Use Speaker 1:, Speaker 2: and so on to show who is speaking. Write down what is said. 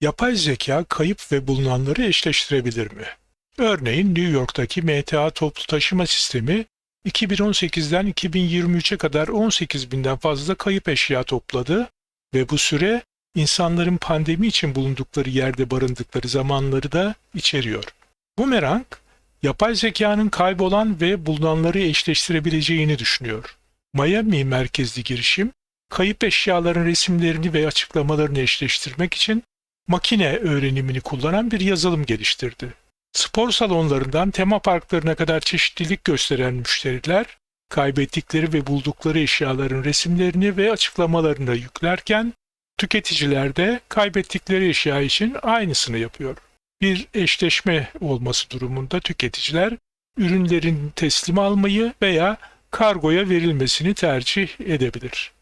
Speaker 1: Yapay zeka kayıp ve bulunanları eşleştirebilir mi? Örneğin New York'taki MTA toplu taşıma sistemi 2018'den 2023'e kadar 18 binden fazla kayıp eşya topladı ve bu süre insanların pandemi için bulundukları yerde barındıkları zamanları da içeriyor. Boomerang, yapay zekanın kaybolan ve bulunanları eşleştirebileceğini düşünüyor. Miami merkezli girişim, kayıp eşyaların resimlerini ve açıklamalarını eşleştirmek için makine öğrenimini kullanan bir yazılım geliştirdi. Spor salonlarından tema parklarına kadar çeşitlilik gösteren müşteriler, kaybettikleri ve buldukları eşyaların resimlerini ve açıklamalarını yüklerken, tüketiciler de kaybettikleri eşya için aynısını yapıyor. Bir eşleşme olması durumunda tüketiciler ürünlerin teslim almayı veya kargoya verilmesini tercih edebilir.